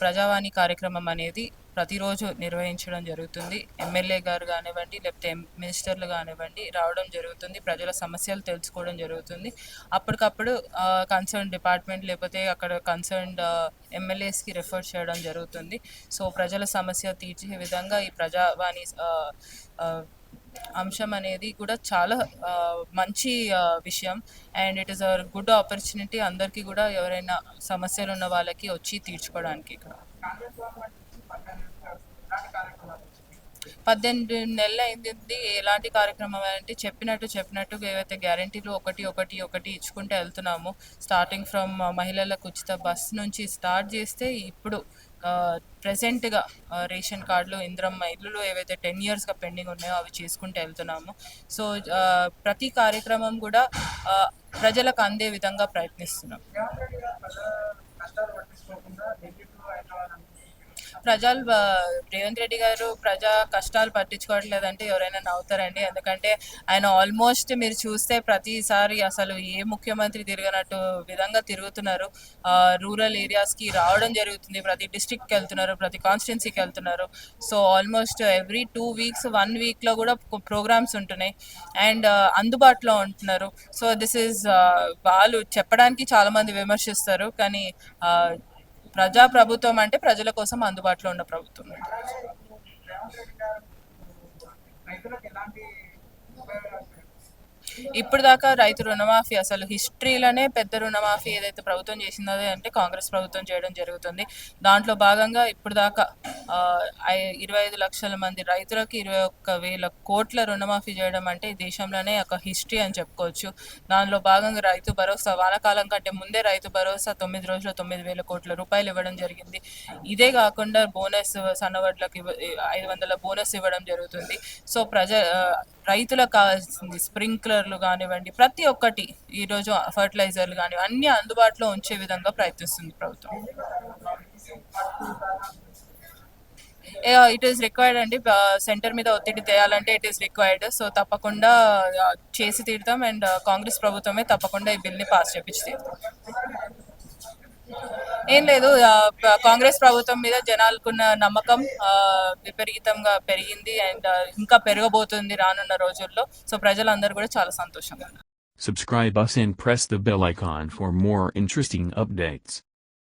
ప్రజావాణి కార్యక్రమం అనేది ప్రతిరోజు నిర్వహించడం జరుగుతుంది. ఎమ్మెల్యే గారు కానివ్వండి లేకపోతే ఎం- మినిస్టర్లు కానివ్వండి రావడం జరుగుతుంది. ప్రజల సమస్యలు తెలుసుకోవడం జరుగుతుంది. అప్పటికప్పుడు కన్సర్న్ డిపార్ట్మెంట్ లేకపోతే అక్కడ కన్సర్న్డ్ ఎమ్మెల్యేస్కి రెఫర్ చేయడం జరుగుతుంది. సో ప్రజల సమస్య తీర్చే విధంగా ఈ ప్రజావాణి అంశం అనేది కూడా చాలా మంచి విషయం. And it is our good opportunity అందరికీ కూడా ఎవరైనా సమస్యలు ఉన్న వాళ్ళకి వచ్చి తీర్చుకోవడానికి ఇక్కడ. పద్దెనిమిది నెలలు అయింది. ఎలాంటి కార్యక్రమం అంటే చెప్పినట్టు చెప్పినట్టు ఏవైతే గ్యారంటీలు ఒకటి ఒకటి ఒకటి ఇచ్చుకుంటూ వెళ్తున్నాము స్టార్టింగ్ ఫ్రమ్ మహిళలకు ఉచిత బస్ నుంచి స్టార్ట్ చేస్తే ఇప్పుడు ప్రజెంట్గా రేషన్ కార్డులు ఇంద్రమ్మ ఇల్లులు ఏవైతే టెన్ ఇయర్స్గా పెండింగ్ ఉన్నాయో అవి చేసుకుంటూ వెళ్తున్నాము. సో ప్రతి కార్యక్రమం కూడా ప్రజలకు అందే విధంగా ప్రయత్నిస్తున్నాం రేవంత్ రెడ్డి గారు ప్రజల కష్టాలు పట్టించుకోకుండా ఢిల్లీ టు హైదరాబాద్ అని ప్రజలు రేవంత్ రెడ్డి గారు ప్రజా కష్టాలు పట్టించుకోవట్లేదంటే ఎవరైనా నవ్వుతారండి. ఎందుకంటే ఆయన ఆల్మోస్ట్ మీరు చూస్తే ప్రతిసారి అసలు ఏ ముఖ్యమంత్రి తిరగనట్టు విధంగా తిరుగుతున్నారు. రూరల్ ఏరియాస్కి రావడం జరుగుతుంది. ప్రతి డిస్ట్రిక్ట్కి వెళ్తున్నారు ప్రతి కాన్స్టిట్యున్సీకి వెళ్తున్నారు. So almost every two weeks one వీక్లో కూడా ప్రోగ్రామ్స్ ఉంటున్నాయి. అండ్ అందుబాటులో ఉంటున్నారు. సో దిస్ ఈజ్ వాళ్ళు చెప్పడానికి చాలామంది విమర్శిస్తారు. కానీ ప్రజా ప్రభుత్వం అంటే ప్రజల కోసం అందుబాటులో ఉన్న ప్రభుత్వం ఇప్పుడు దాకా రైతు రుణమాఫీ అసలు హిస్టరీలోనే పెద్ద రుణమాఫీ ఏదైతే ప్రభుత్వం చేసిందో అంటే కాంగ్రెస్ ప్రభుత్వం చేయడం జరుగుతుంది. దాంట్లో భాగంగా ఇప్పుడు దాకా ఇరవై ఐదు లక్షల మంది రైతులకు ఇరవై ఒక్క వేల కోట్ల రుణమాఫీ చేయడం అంటే ఈ దేశంలోనే ఒక హిస్టరీ అని చెప్పుకోవచ్చు. దానిలో భాగంగా రైతు భరోసా వానకాలం కంటే ముందే రైతు భరోసా తొమ్మిది రోజులు తొమ్మిది వేల కోట్ల రూపాయలు ఇవ్వడం జరిగింది. ఇదే కాకుండా బోనస్ సన్నవడ్లకు ఇవ్వ ఐదు వందల బోనస్ ఇవ్వడం జరుగుతుంది. సో ప్రజ రైతులకు కావాల్సింది స్ప్రింక్లర్లు కానివ్వండి ప్రతి ఒక్కటి ఈరోజు ఫర్టిలైజర్లు కానివ్వండి అన్ని అందుబాటులో ఉంచే విధంగా ప్రయత్నిస్తుంది ప్రభుత్వం. ఇట్ ఈస్ రిక్వైర్డ్ అండి సెంటర్ మీద ఒత్తిడి తేయాలంటే ఇట్ ఈస్ రిక్వైర్డ్ సో తప్పకుండా చేసి తీరుతాం అండ్ కాంగ్రెస్ ప్రభుత్వమే తప్పకుండా ఈ బిల్ని పాస్ చేపించి తీరుతాం. ఏం లేదు కాంగ్రెస్ ప్రభుత్వం మీద జనాలకున్న నమ్మకం విపరీతంగా పెరిగింది అండ్ ఇంకా పెరగబోతుంది రానున్న రోజుల్లో. సో ప్రజలందరూ కూడా చాలా సంతోషంగా Subscribe us and press the bell icon for more interesting updates.